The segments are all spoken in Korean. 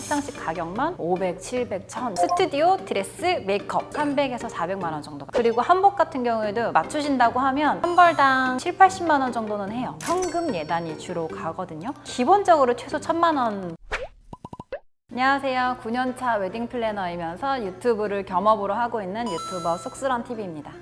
꽃장식 가격만 500, 700, 1000 스튜디오 드레스 메이크업 300에서 400만 원 정도 그리고 한복 같은 경우에도 맞추신다고 하면 한 벌당 7, 80만 원 정도는 해요. 현금 예단이 주로 가거든요. 기본적으로 최소 1000만 원. 안녕하세요. 9년차 웨딩 플래너이면서 유튜브를 겸업으로 하고 있는 유튜버 쑥스런 TV입니다.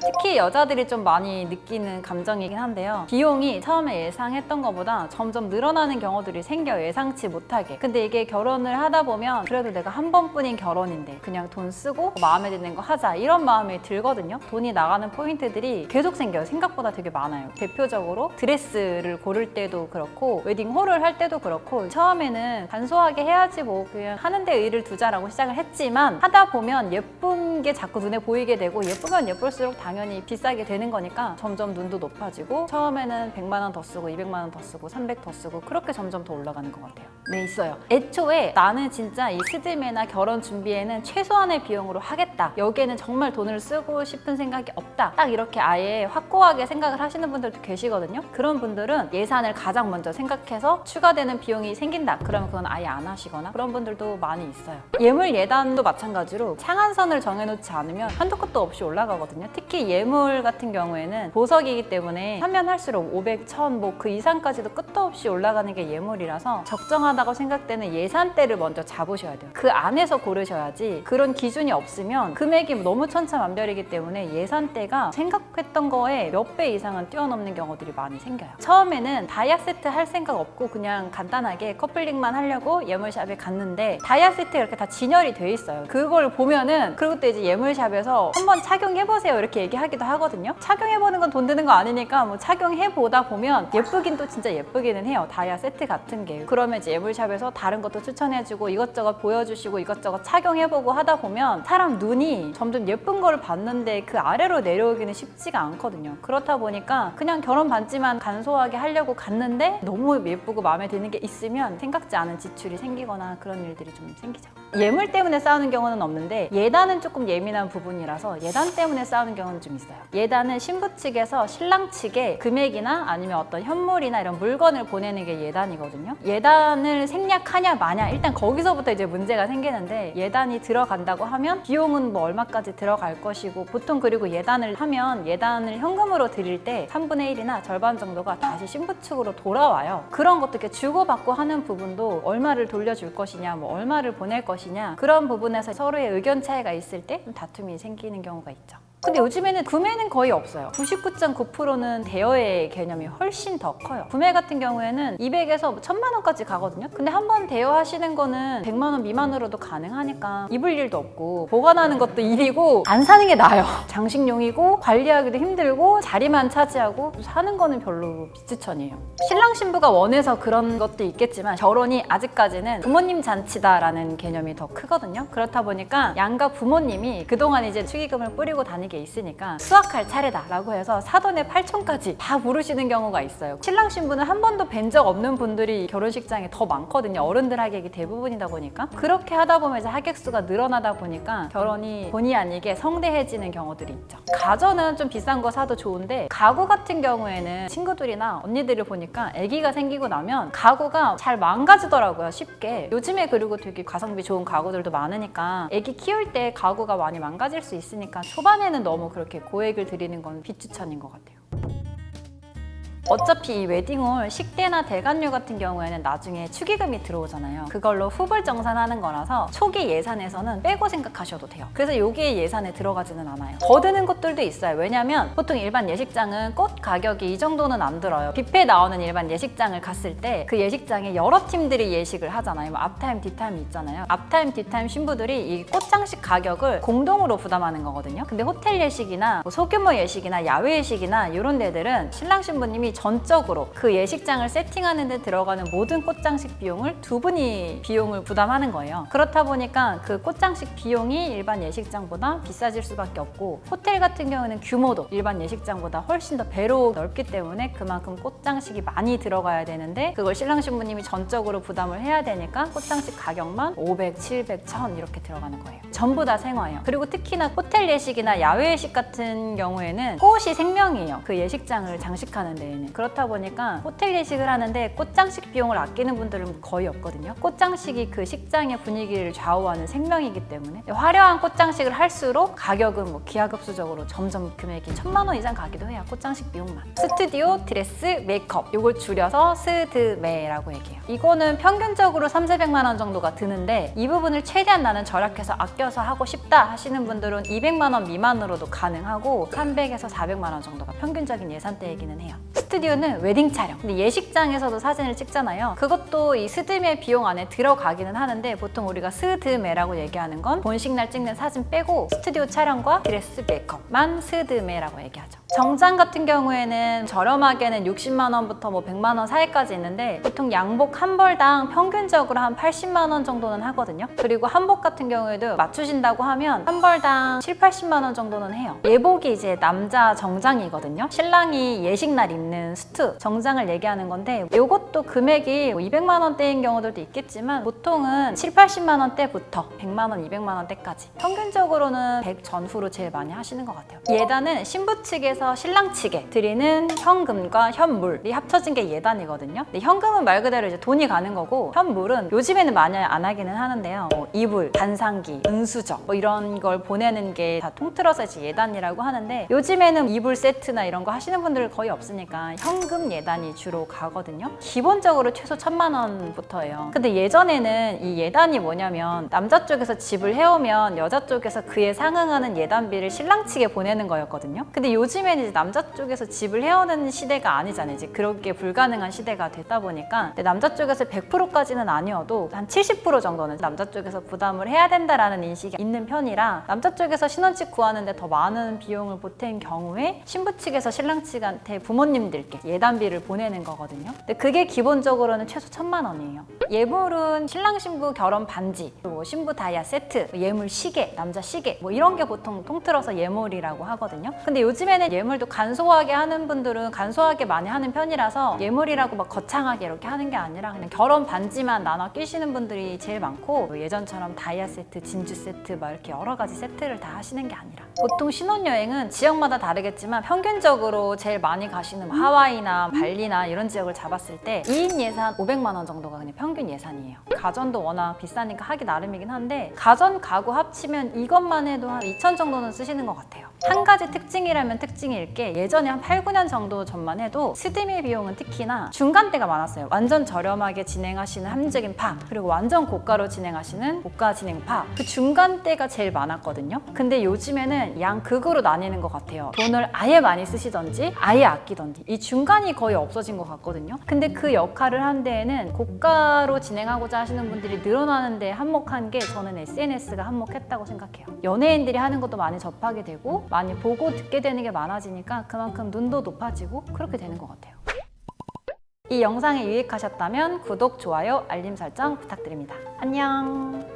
특히 여자들이 좀 많이 느끼는 감정이긴 한데요. 비용이 처음에 예상했던 것보다 점점 늘어나는 경우들이 생겨요. 예상치 못하게. 근데 이게 결혼을 하다 보면 그래도 내가 한 번뿐인 결혼인데 그냥 돈 쓰고 마음에 드는 거 하자 이런 마음이 들거든요. 돈이 나가는 포인트들이 계속 생겨요. 생각보다 되게 많아요. 대표적으로 드레스를 고를 때도 그렇고 웨딩홀을 할 때도 그렇고 처음에는 간소하게 해야지 뭐 그냥 하는데 의의를 두자라고 시작을 했지만 하다 보면 예쁜 게 자꾸 눈에 보이게 되고 예쁘면 예쁠수록 당연히 비싸게 되는 거니까 점점 눈도 높아지고 처음에는 100만 원 더 쓰고 200만 원 더 쓰고 300 더 쓰고 그렇게 점점 더 올라가는 것 같아요. 네 있어요. 애초에 나는 진짜 이 스드메나 결혼 준비에는 최소한의 비용으로 하겠다. 여기에는 정말 돈을 쓰고 싶은 생각이 없다. 딱 이렇게 아예 확고하게 생각을 하시는 분들도 계시거든요. 그런 분들은 예산을 가장 먼저 생각해서 추가되는 비용이 생긴다. 그러면 그건 아예 안 하시거나 그런 분들도 많이 있어요. 예물 예단도 마찬가지로 상한선을 정해놓지 않으면 한도 끝도 없이 올라가거든요. 특히 예물 같은 경우에는 보석이기 때문에 하면 할수록 500, 1000, 뭐 그 이상까지도 끝도 없이 올라가는 게 예물이라서 적정하다고 생각되는 예산대를 먼저 잡으셔야 돼요. 그 안에서 고르셔야지 그런 기준이 없으면 금액이 너무 천차만별이기 때문에 예산대가 생각했던 거에 몇 배 이상은 뛰어넘는 경우들이 많이 생겨요. 처음에는 다이아 세트 할 생각 없고 그냥 간단하게 커플링만 하려고 예물샵에 갔는데 다이아 세트 이렇게 다 진열이 돼 있어요. 그걸 보면은 그리고 또 이제 예물샵에서 한번 착용해보세요 이렇게 얘기하기도 하거든요. 착용해보는 건 돈 드는 거 아니니까 뭐 착용해보다 보면 예쁘긴 또 진짜 예쁘기는 해요. 다이아 세트 같은 게. 그러면 이제 예물샵에서 다른 것도 추천해주고 이것저것 보여주시고 이것저것 착용해보고 하다 보면 사람 눈이 점점 예쁜 거를 봤는데 그 아래로 내려오기는 쉽지가 않거든요. 그렇다 보니까 그냥 결혼 반지만 간소하게 하려고 갔는데 너무 예쁘고 마음에 드는 게 있으면 생각지 않은 지출이 생기거나 그런 일들이 좀 생기죠. 예물 때문에 싸우는 경우는 없는데 예단은 조금 예민한 부분이라서 예단 때문에 싸우는 경우는 좀 있어요. 예단은 신부 측에서 신랑 측에 금액이나 아니면 어떤 현물이나 이런 물건을 보내는 게 예단이거든요. 예단을 생략하냐 마냐 일단 거기서부터 이제 문제가 생기는데 예단이 들어간다고 하면 비용은 뭐 얼마까지 들어갈 것이고 보통 그리고 예단을 하면 예단을 현금으로 드릴 때 3분의 1이나 절반 정도가 다시 신부 측으로 돌아와요. 그런 것도 이렇게 주고받고 하는 부분도 얼마를 돌려줄 것이냐 뭐 얼마를 보낼 것이냐 그런 부분에서 서로의 의견 차이가 있을 때좀 다툼이 생기는 경우가 있죠. 근데 요즘에는 구매는 거의 없어요. 99.9%는 대여의 개념이 훨씬 더 커요. 구매 같은 경우에는 200에서 1000만 원까지 가거든요. 근데 한 번 대여하시는 거는 100만 원 미만으로도 가능하니까 입을 일도 없고 보관하는 것도 일이고 안 사는 게 나아요. 장식용이고 관리하기도 힘들고 자리만 차지하고 사는 거는 별로 비추천이에요. 신랑 신부가 원해서 그런 것도 있겠지만 결혼이 아직까지는 부모님 잔치다라는 개념이 더 크거든요. 그렇다 보니까 양가 부모님이 그동안 이제 축의금을 뿌리고 다니 게 있으니까 수확할 차례다라고 해서 사돈의 8촌까지 다 부르시는 경우가 있어요. 신랑 신부는 한 번도 뵌 적 없는 분들이 결혼식장에 더 많거든요. 어른들 하객이 대부분이다 보니까 그렇게 하다 보면 이제 하객 수가 늘어나다 보니까 결혼이 본의 아니게 성대해지는 경우들이 있죠. 가전은 좀 비싼 거 사도 좋은데 가구 같은 경우에는 친구들이나 언니들을 보니까 아기가 생기고 나면 가구가 잘 망가지더라고요. 쉽게. 요즘에 그리고 되게 가성비 좋은 가구들도 많으니까 아기 키울 때 가구가 많이 망가질 수 있으니까 초반에는 너무 그렇게 고액을 들이는 건 비추천인 것 같아요. 어차피 이 웨딩홀 식대나 대관료 같은 경우에는 나중에 축의금이 들어오잖아요. 그걸로 후불 정산하는 거라서 초기 예산에서는 빼고 생각하셔도 돼요. 그래서 여기에 예산에 들어가지는 않아요. 더 드는 것들도 있어요. 왜냐면 보통 일반 예식장은 꽃 가격이 이 정도는 안 들어요. 뷔페 나오는 일반 예식장을 갔을 때 그 예식장에 여러 팀들이 예식을 하잖아요. 뭐 앞타임, 뒤타임이 있잖아요. 앞타임, 뒤타임 신부들이 이 꽃장식 가격을 공동으로 부담하는 거거든요. 근데 호텔 예식이나 뭐 소규모 예식이나 야외 예식이나 이런 데들은 신랑 신부님이 전적으로 그 예식장을 세팅하는 데 들어가는 모든 꽃장식 비용을 두 분이 비용을 부담하는 거예요. 그렇다 보니까 그 꽃장식 비용이 일반 예식장보다 비싸질 수밖에 없고 호텔 같은 경우는 규모도 일반 예식장보다 훨씬 더 배로 넓기 때문에 그만큼 꽃장식이 많이 들어가야 되는데 그걸 신랑 신부님이 전적으로 부담을 해야 되니까 꽃장식 가격만 500, 700, 1000 이렇게 들어가는 거예요. 전부 다 생화예요. 그리고 특히나 호텔 예식이나 야외 예식 같은 경우에는 꽃이 생명이에요. 그 예식장을 장식하는 데에는 경우에는 그렇다 보니까 호텔 예식을 하는데 꽃장식 비용을 아끼는 분들은 거의 없거든요. 꽃장식이 그 식장의 분위기를 좌우하는 생명이기 때문에 화려한 꽃장식을 할수록 가격은 뭐 기하급수적으로 점점 금액이 천만 원 이상 가기도 해요. 꽃장식 비용만. 스튜디오, 드레스, 메이크업 이걸 줄여서 스드메라고 얘기해요. 이거는 평균적으로 3, 400만 원 정도가 드는데 이 부분을 최대한 나는 절약해서 아껴서 하고 싶다 하시는 분들은 200만 원 미만으로도 가능하고 300에서 400만 원 정도가 평균적인 예산대이기는 해요. 스튜디오는 웨딩 촬영. 근데 예식장에서도 사진을 찍잖아요. 그것도 이 스드메 비용 안에 들어가기는 하는데 보통 우리가 스드메라고 얘기하는 건 본식 날 찍는 사진 빼고 스튜디오 촬영과 드레스 메이크업만 스드메라고 얘기하죠. 정장 같은 경우에는 저렴하게는 60만 원부터 뭐 100만 원 사이까지 있는데 보통 양복 한 벌당 평균적으로 한 80만 원 정도는 하거든요. 그리고 한복 같은 경우에도 맞추신다고 하면 한 벌당 7, 80만 원 정도는 해요. 예복이 이제 남자 정장이거든요. 신랑이 예식 날 입는 수트 정장을 얘기하는 건데 이것도 금액이 뭐 200만 원대인 경우들도 있겠지만 보통은 7, 80만 원대부터 100만 원, 200만 원대까지 평균적으로는 100 전후로 제일 많이 하시는 것 같아요. 예단은 신부 측에서 신랑 측에 드리는 현금과 현물이 합쳐진 게 예단이거든요. 근데 현금은 말 그대로 이제 돈이 가는 거고 현물은 요즘에는 많이 안 하기는 하는데요. 뭐 이불, 단상기, 은수저 뭐 이런 걸 보내는 게 다 통틀어서 이제 예단이라고 하는데 요즘에는 이불 세트나 이런 거 하시는 분들 거의 없으니까 현금 예단이 주로 가거든요. 기본적으로 최소 천만 원부터예요. 근데 예전에는 이 예단이 뭐냐면 남자 쪽에서 집을 해오면 여자 쪽에서 그에 상응하는 예단비를 신랑 측에 보내는 거였거든요. 근데 요즘에는 이제 남자 쪽에서 집을 해오는 시대가 아니잖아요. 이제 그렇게 불가능한 시대가 됐다 보니까 남자 쪽에서 100%까지는 아니어도 한 70% 정도는 남자 쪽에서 부담을 해야 된다라는 인식이 있는 편이라 남자 쪽에서 신혼집 구하는데 더 많은 비용을 보탠 경우에 신부 측에서 신랑 측한테 부모님들 께 예단비를 보내는 거거든요. 근데 그게 기본적으로는 최소 천만 원이에요. 예물은 신랑 신부 결혼 반지, 그리고 신부 다이아 세트, 예물 시계, 남자 시계 뭐 이런 게 보통 통틀어서 예물이라고 하거든요. 근데 요즘에는 예물도 간소하게 하는 분들은 간소하게 많이 하는 편이라서 예물이라고 막 거창하게 이렇게 하는 게 아니라 그냥 결혼 반지만 나눠 끼시는 분들이 제일 많고 뭐 예전처럼 다이아 세트, 진주 세트 막 이렇게 여러 가지 세트를 다 하시는 게 아니라 보통 신혼여행은 지역마다 다르겠지만 평균적으로 제일 많이 가시는 뭐 하와이나 발리나 이런 지역을 잡았을 때 2인 예산 500만 원 정도가 그냥 평균 예산이에요. 가전도 워낙 비싸니까 하기 나름이긴 한데 가전 가구 합치면 이것만 해도 한 2천 정도는 쓰시는 것 같아요. 한 가지 특징이라면 특징일 게 예전에 한 8, 9년 정도 전만 해도 스드메 비용은 특히나 중간대가 많았어요. 완전 저렴하게 진행하시는 합리적인 파 그리고 완전 고가로 진행하시는 고가 진행 파그 중간대가 제일 많았거든요. 근데 요즘에는 양 극으로 나뉘는 것 같아요. 돈을 아예 많이 쓰시던지 아예 아끼던지 이 중간이 거의 없어진 것 같거든요. 근데 그 역할을 한 데에는 고가로 진행하고자 하시는 분들이 늘어나는 데 한몫한 게 저는 SNS가 한몫했다고 생각해요. 연예인들이 하는 것도 많이 접하게 되고 많이 보고 듣게 되는 게 많아지니까 그만큼 눈도 높아지고 그렇게 되는 것 같아요. 이 영상이 유익하셨다면 구독, 좋아요, 알림 설정 부탁드립니다. 안녕!